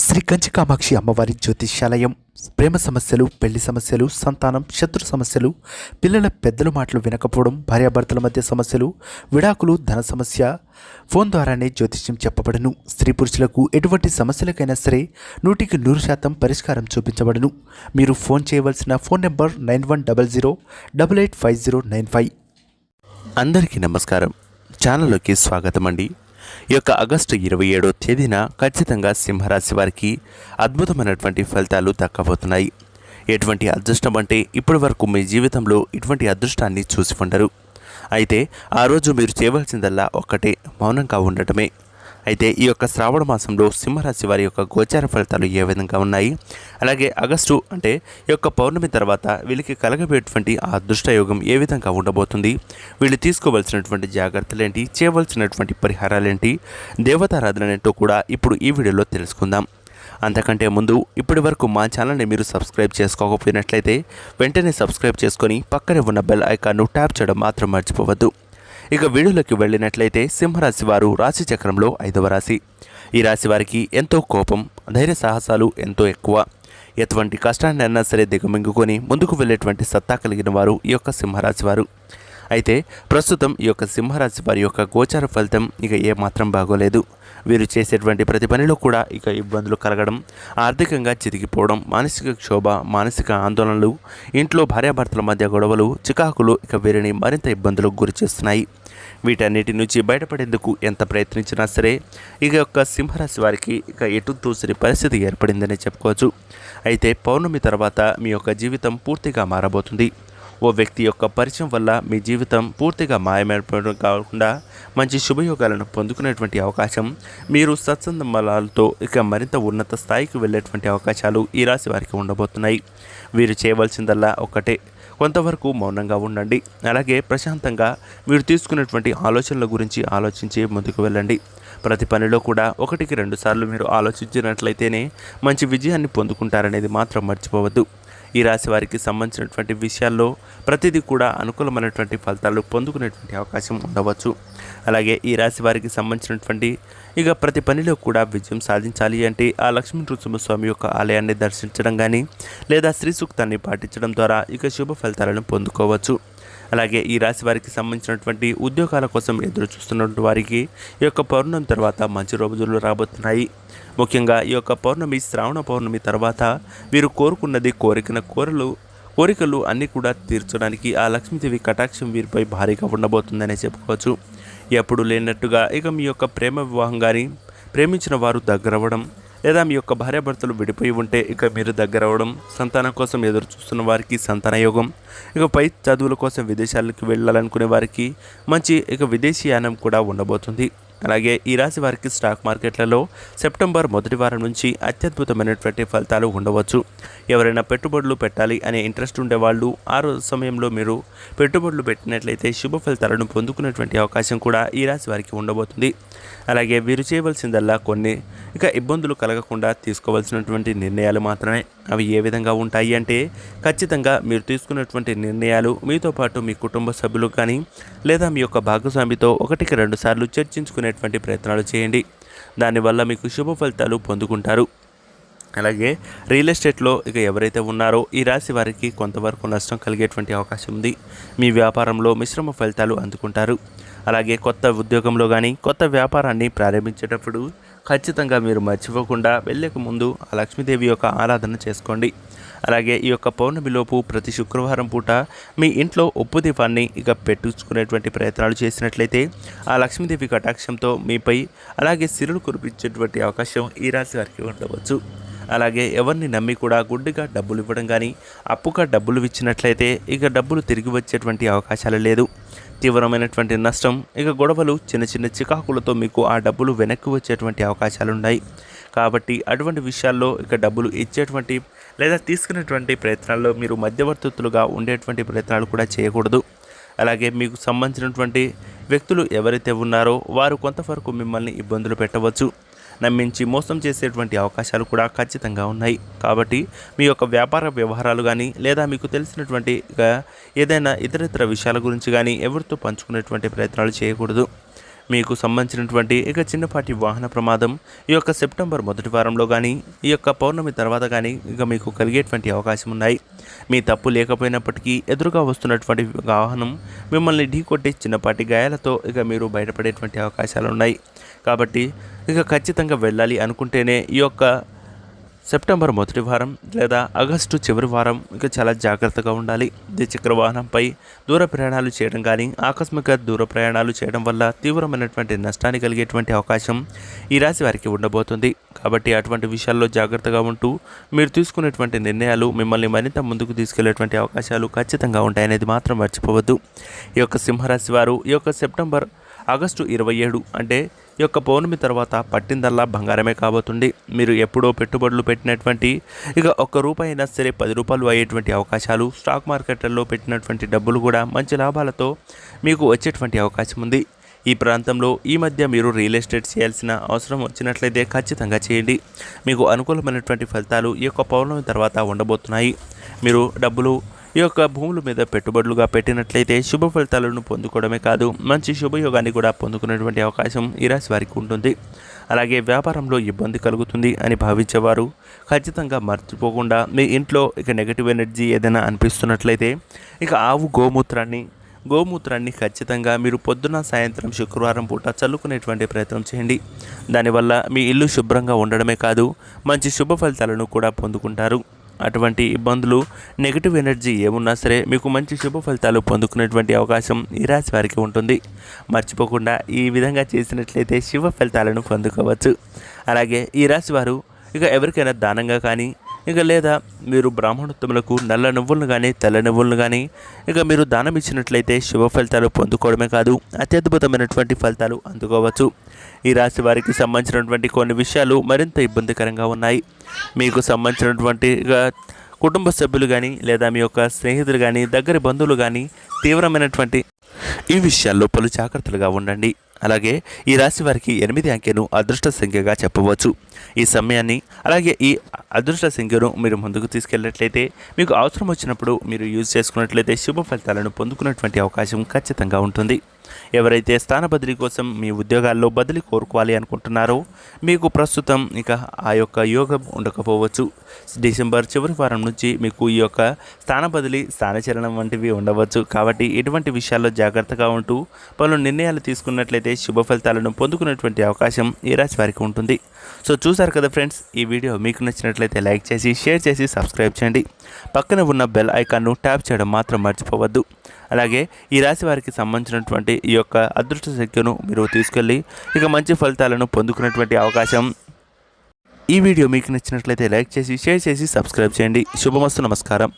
శ్రీ కంచి కామాక్షి అమ్మవారి జ్యోతిష్యాలయం. ప్రేమ సమస్యలు పెళ్ళి సమస్యలు సంతానం శత్రు సమస్యలు పిల్లల పెద్దల మాటలు వినకపోవడం భార్యాభర్తల మధ్య సమస్యలు విడాకులు ధన సమస్య. ఫోన్ ద్వారానే జ్యోతిష్యం చెప్పబడను. స్త్రీ పురుషులకు ఎటువంటి సమస్యలకైనా సరే నూటికి నూరు శాతం పరిష్కారం చూపించబడును. మీరు ఫోన్ చేయవలసిన phone number nine one double zero double eight five zero nine five. అందరికీ నమస్కారం. ఛానల్లోకి స్వాగతం అండి ఈ యొక్క ఆగస్టు ఇరవై ఏడో తేదీన ఖచ్చితంగా సింహరాశి వారికి అద్భుతమైనటువంటి ఫలితాలు దక్కబోతున్నాయి. ఎటువంటి అదృష్టం అంటే ఇప్పటి వరకు మీ జీవితంలో ఇటువంటి అదృష్టాన్ని చూసి ఉండరు. అయితే ఆ రోజు మీరు చేయవలసిందల్లా ఒక్కటే మౌనంగా ఉండటమే. అయితే ఈ యొక్క శ్రావణ మాసంలో సింహరాశి వారి యొక్క గోచార ఫలితాలు ఏ విధంగా ఉన్నాయి? అలాగే ఆగస్టు అంటే ఈ యొక్క పౌర్ణమి తర్వాత వీళ్ళకి కలగబోయేటువంటి ఆ అదృష్టయోగం ఏ విధంగా ఉండబోతుంది? వీళ్ళు తీసుకోవాల్సినటువంటి జాగ్రత్తలు ఏంటి? చేయవలసినటువంటి పరిహారాలేంటి దేవతారాధన ఏంటో కూడా ఇప్పుడు ఈ వీడియోలో తెలుసుకుందాం. అంతకంటే ముందు ఇప్పటి వరకు మా ఛానల్ని మీరు సబ్స్క్రైబ్ చేసుకోకపోయినట్లయితే వెంటనే సబ్స్క్రైబ్ చేసుకొని పక్కనే ఉన్న బెల్ ఐకాన్ను ట్యాప్ చేయడం మాత్రం మర్చిపోవద్దు. ఇక వీడియోలోకి వెళ్ళినట్లయితే సింహరాశి వారు రాశి చక్రంలో ఐదవ రాశి. ఈ రాశి వారికి ఎంతో కోపం ధైర్య సాహసాలు ఎంతో ఎక్కువ. ఎటువంటి కష్టాన్ని అయినా సరే దిగమింగుకొని ముందుకు వెళ్ళేటువంటి సత్తా కలిగిన వారు ఈ యొక్క సింహరాశి వారు. అయితే ప్రస్తుతం ఈ యొక్క సింహరాశి వారి యొక్క గోచార ఫలితం ఇక ఏమాత్రం బాగోలేదు. వీరు చేసేటువంటి ప్రతి పనిలో కూడా ఇక ఇబ్బందులు కలగడం ఆర్థికంగా చితికిపోవడం మానసిక క్షోభ మానసిక ఆందోళనలు ఇంట్లో భార్యాభర్తల మధ్య గొడవలు చికాకులు ఇక వీరిని మరింత ఇబ్బందులకు గురి చేస్తున్నాయి వీటన్నిటి నుంచి బయటపడేందుకు ఎంత ప్రయత్నించినా సరే ఇక యొక్క సింహరాశి వారికి ఇక ఎటు తూసరి పరిస్థితి ఏర్పడిందని చెప్పుకోవచ్చు. అయితే పౌర్ణమి తర్వాత మీ యొక్క జీవితం పూర్తిగా మారబోతుంది. ఓ వ్యక్తి యొక్క పరిచయం వల్ల మీ జీవితం పూర్తిగా మాయమైపోవడం కాకుండా మంచి శుభయోగాలను పొందుకునేటువంటి అవకాశం మీరు సత్సంబంధాలతో ఇక మరింత ఉన్నత స్థాయికి వెళ్ళేటువంటి అవకాశాలు ఈ రాశి వారికి ఉండబోతున్నాయి. వీరు చేయవలసిందల్లా ఒకటే కొంతవరకు మౌనంగా ఉండండి. అలాగే ప్రశాంతంగా మీరు తీసుకున్నటువంటి ఆలోచనల గురించి ఆలోచించి ముందుకు వెళ్ళండి. ప్రతి పనిలో కూడా ఒకటికి రెండు సార్లు మీరు ఆలోచించినట్లయితేనే మంచి విజయాన్ని పొందుకుంటారనేది మాత్రం మర్చిపోవద్దు. ఈ రాశి వారికి సంబంధించినటువంటి విషయాల్లో ప్రతిదీ కూడా అనుకూలమైనటువంటి ఫలితాలు పొందుకునేటువంటి అవకాశం ఉండవచ్చు. అలాగే ఈ రాశి వారికి సంబంధించినటువంటి ఇక ప్రతి పనిలో కూడా విజయం సాధించాలి అంటే ఆ లక్ష్మీ నృసింహస్వామి యొక్క ఆలయాన్ని దర్శించడం కానీ లేదా శ్రీ సూక్తాన్ని పాటించడం ద్వారా ఇక శుభ ఫలితాలను పొందుకోవచ్చు. అలాగే ఈ రాశి వారికి సంబంధించినటువంటి ఉద్యోగాల కోసం ఎదురు చూస్తున్నటువంటి వారికి ఈ యొక్క పౌర్ణమి తర్వాత మంచి రోజులు రాబోతున్నాయి. ముఖ్యంగా ఈ యొక్క పౌర్ణమి శ్రావణ పౌర్ణమి తర్వాత వీరు కోరుకున్నది కోరికన కోరలు కోరికలు అన్నీ కూడా తీర్చడానికి ఆ లక్ష్మీదేవి కటాక్షం వీరిపై భారీగా ఉండబోతుందనే చెప్పుకోవచ్చు. ఎప్పుడు లేనట్టుగా ఇక మీ యొక్క ప్రేమ వివాహం కానీ ప్రేమించిన వారు దగ్గరవ్వడం లేదా మీ యొక్క భార్యాభర్తలు విడిపోయి ఉంటే ఇక మీరు దగ్గర అవడం సంతానం కోసం ఎదురు చూస్తున్న వారికి సంతాన యోగం ఇక పై చదువుల కోసం విదేశాలకు వెళ్ళాలనుకునే వారికి మంచి ఇక విదేశీయానం కూడా ఉండబోతుంది. అలాగే ఈ రాశి వారికి స్టాక్ మార్కెట్లలో సెప్టెంబర్ మొదటి వారం నుంచి అత్యద్భుతమైనటువంటి ఫలితాలు ఉండవచ్చు. ఎవరైనా పెట్టుబడులు పెట్టాలి అనే ఇంట్రెస్ట్ ఉండేవాళ్ళు ఆ రోజు సమయంలో మీరు పెట్టుబడులు పెట్టినట్లయితే శుభ ఫలితాలను పొందుకునేటువంటి అవకాశం కూడా ఈ రాశి వారికి ఉండబోతుంది. అలాగే వీరు చేయవలసిందల్లా కొన్ని ఇక ఇబ్బందులు కలగకుండా తీసుకోవాల్సినటువంటి నిర్ణయాలు మాత్రమే. అవి ఏ విధంగా ఉంటాయి అంటే ఖచ్చితంగా మీరు తీసుకున్నటువంటి నిర్ణయాలు మీతో పాటు మీ కుటుంబ సభ్యులు కానీ లేదా మీ యొక్క భాగస్వామితో ఒకటికి రెండు సార్లు చర్చించుకునే చర్చించుకునేటువంటి ప్రయత్నాలు చేయండి. దానివల్ల మీకు శుభ ఫలితాలు పొందుకుంటారు. అలాగే రియల్ ఎస్టేట్లో ఇక ఎవరైతే ఉన్నారో ఈ రాశి వారికి కొంతవరకు నష్టం కలిగేటువంటి అవకాశం ఉంది. మీ వ్యాపారంలో మిశ్రమ ఫలితాలు అందుకుంటారు. అలాగే కొత్త ఉద్యోగంలో కానీ కొత్త వ్యాపారాన్ని ప్రారంభించేటప్పుడు ఖచ్చితంగా మీరు మర్చిపోకుండా వెళ్ళక ముందు ఆ లక్ష్మీదేవి యొక్క ఆరాధన చేసుకోండి. అలాగే ఈ యొక్క పౌర్ణమిలోపు ప్రతి శుక్రవారం పూట మీ ఇంట్లో ఉప్పు దీపాన్ని ఇక పెట్టించుకునేటువంటి ప్రయత్నాలు చేసినట్లయితే ఆ లక్ష్మీదేవి కటాక్షంతో మీపై అలాగే సిరులు కురిపించేటువంటి అవకాశం ఈ రాశి వారికి ఉండవచ్చు. అలాగే ఎవరిని నమ్మి కూడా గుడ్డుగా డబ్బులు ఇవ్వడం కానీ అప్పుగా డబ్బులు ఇచ్చినట్లయితే ఇక డబ్బులు తిరిగి వచ్చేటువంటి అవకాశాలు లేదు. తీవ్రమైనటువంటి నష్టం ఇక గొడవలు చిన్న చిన్న చికాకులతో మీకు ఆ డబ్బులు వెనక్కి వచ్చేటువంటి అవకాశాలు ఉన్నాయి. కాబట్టి అటువంటి విషయాల్లో ఇక డబ్బులు ఇచ్చేటువంటి లేదా తీసుకునేటువంటి ప్రయత్నాల్లో మీరు మధ్యవర్తులుగా ఉండేటువంటి ప్రయత్నాలు కూడా చేయకూడదు. అలాగే మీకు సంబంధించినటువంటి వ్యక్తులు ఎవరైతే ఉన్నారో వారు కొంతవరకు మిమ్మల్ని ఇబ్బందులు పెట్టవచ్చు. నమ్మించి మోసం చేసేటువంటి అవకాశాలు కూడా ఖచ్చితంగా ఉన్నాయి. కాబట్టి మీ యొక్క వ్యాపార వ్యవహారాలు కానీ లేదా మీకు తెలిసినటువంటి ఏదైనా ఇతరితర విషయాల గురించి కానీ ఎవరితో పంచుకునేటువంటి ప్రయత్నాలు చేయకూడదు. మీకు సంబంధించినటువంటి ఇక చిన్నపాటి వాహన ప్రమాదం ఈ యొక్క సెప్టెంబర్ మొదటి వారంలో కానీ ఈ యొక్క పౌర్ణమి తర్వాత కానీ ఇక మీకు కలిగేటువంటి అవకాశం ఉన్నాయి మీ తప్పు లేకపోయినప్పటికీ ఎదురుగా వస్తున్నటువంటి వాహనం మిమ్మల్ని ఢీకొట్టి చిన్నపాటి గాయాలతో ఇక మీరు బయటపడేటువంటి అవకాశాలు ఉన్నాయి కాబట్టి ఇక ఖచ్చితంగా వెళ్ళాలి అనుకుంటేనే ఈ యొక్క సెప్టెంబర్ మొదటి వారం లేదా ఆగస్టు చివరి వారం ఇక చాలా జాగ్రత్తగా ఉండాలి. ద్విచక్ర వాహనంపై దూర ప్రయాణాలు చేయడం కానీ ఆకస్మిక దూర ప్రయాణాలు చేయడం వల్ల తీవ్రమైనటువంటి నష్టాన్ని కలిగేటువంటి అవకాశం ఈ రాశి వారికి ఉండబోతుంది. కాబట్టి అటువంటి విషయాల్లో జాగ్రత్తగా ఉంటూ మీరు తీసుకునేటువంటి నిర్ణయాలు మిమ్మల్ని మరింత ముందుకు తీసుకెళ్ళేటువంటి అవకాశాలు ఖచ్చితంగా ఉంటాయనేది మాత్రం మర్చిపోవద్దు. ఈ యొక్క సింహరాశి వారు ఈ యొక్క సెప్టెంబర్ ఆగస్టు ఇరవై ఏడు అంటే ఈ యొక్క పౌర్ణమి తర్వాత పట్టిందల్లా బంగారమే కాబోతుంది. మీరు ఎప్పుడో పెట్టుబడులు పెట్టినటువంటి ఇక ఒక్క రూపాయి అయినా సరే పది రూపాయలు అయ్యేటువంటి అవకాశాలు స్టాక్ మార్కెట్లలో పెట్టినటువంటి డబ్బులు కూడా మంచి లాభాలతో మీకు వచ్చేటువంటి అవకాశం ఉంది. ఈ ప్రాంతంలో ఈ మధ్య మీరు రియల్ ఎస్టేట్ చేయాల్సిన అవసరం వచ్చినట్లయితే ఖచ్చితంగా చేయండి. మీకు అనుకూలమైనటువంటి ఫలితాలు ఈ యొక్క పౌర్ణమి తర్వాత ఉండబోతున్నాయి. మీరు డబ్బులు ఈ యొక్క భూముల మీద పెట్టుబడులుగా పెట్టినట్లయితే శుభ ఫలితాలను పొందుకోవడమే కాదు మంచి శుభయోగాన్ని కూడా పొందుకునేటువంటి అవకాశం ఈ రాశి వారికి ఉంటుంది. అలాగే వ్యాపారంలో ఇబ్బంది కలుగుతుంది అని భావించేవారు ఖచ్చితంగా మర్చిపోకుండా మీ ఇంట్లో ఇక నెగిటివ్ ఎనర్జీ ఏదైనా అనిపిస్తున్నట్లయితే ఇక ఆవు గోమూత్రాన్ని గోమూత్రాన్ని ఖచ్చితంగా మీరు పొద్దున సాయంత్రం శుక్రవారం పూట చల్లుకునేటువంటి ప్రయత్నం చేయండి. దానివల్ల మీ ఇల్లు శుభ్రంగా ఉండడమే కాదు మంచి శుభ ఫలితాలను కూడా పొందుకుంటారు. అటువంటి ఇబ్బందులు నెగిటివ్ ఎనర్జీ ఏమున్నా సరే మీకు మంచి శుభ ఫలితాలు పొందుకునేటువంటి అవకాశం ఈ రాశి వారికి ఉంటుంది. మర్చిపోకుండా ఈ విధంగా చేసినట్లయితే శుభ ఫలితాలను పొందుకోవచ్చు. అలాగే ఈ రాశి వారు ఇక ఎవరికైనా దానంగా కానీ ఇక లేదా మీరు బ్రాహ్మణోత్తములకు నల్ల నువ్వులను కానీ తెల్ల నువ్వులను కానీ ఇక మీరు దానం ఇచ్చినట్లయితే శుభ ఫలితాలు పొందుకోవడమే కాదు అత్యద్భుతమైనటువంటి ఫలితాలు అందుకోవచ్చు. ఈ రాశి వారికి సంబంధించినటువంటి కొన్ని విషయాలు మరింత ఇబ్బందికరంగా ఉన్నాయి. మీకు సంబంధించినటువంటి ఇక కుటుంబ సభ్యులు కానీ లేదా మీ యొక్క స్నేహితులు కానీ దగ్గరి బంధువులు కానీ తీవ్రమైనటువంటి ఈ విషయాల్లో పలు జాగ్రత్తలుగా ఉండండి. అలాగే ఈ రాశి వారికి ఎనిమిది అంకెను అదృష్ట సంఖ్యగా చెప్పవచ్చు. ఈ సమయాన్ని అలాగే ఈ అదృష్ట సంఖ్యను మీరు ముందుకు తీసుకెళ్ళినట్లయితే మీకు అవసరం వచ్చినప్పుడు మీరు యూజ్ చేసుకున్నట్లయితే శుభ ఫలితాలను పొందుకున్నటువంటి అవకాశం ఖచ్చితంగా ఉంటుంది. ఎవరైతే స్థాన బదిలీ కోసం మీ ఉద్యోగాల్లో బదిలీ కోరుకోవాలి అనుకుంటున్నారో మీకు ప్రస్తుతం ఇక ఆ యొక్క యోగం ఉండకపోవచ్చు. డిసెంబర్ చివరి వారం నుంచి మీకు ఈ యొక్క స్థాన బదిలీ స్థానచలనం వంటివి ఉండవచ్చు. కాబట్టి ఇటువంటి విషయాల్లో జాగ్రత్తగా ఉంటూ పలు నిర్ణయాలు తీసుకున్నట్లయితే శుభ ఫలితాలను పొందుకునేటువంటి అవకాశం ఈ రాశి వారికి ఉంటుంది. సో చూసారు కదా ఫ్రెండ్స్ ఈ వీడియో మీకు నచ్చినట్లయితే లైక్ చేసి షేర్ చేసి సబ్స్క్రైబ్ చేయండి. పక్కన ఉన్న బెల్ ఐకాన్ను ట్యాప్ చేయడం మాత్రం మర్చిపోవద్దు. అలాగే ఈ రాశి వారికి సంబంధించినటువంటి ఈ యొక్క అదృష్ట శక్తిను మీరు తీసుకెళ్ళి ఇక మంచి ఫలితాలను పొందుకునేటువంటి అవకాశం. ఈ వీడియో మీకు నచ్చినట్లయితే లైక్ చేసి షేర్ చేసి సబ్స్క్రైబ్ చేయండి. శుభమస్తు నమస్కారం.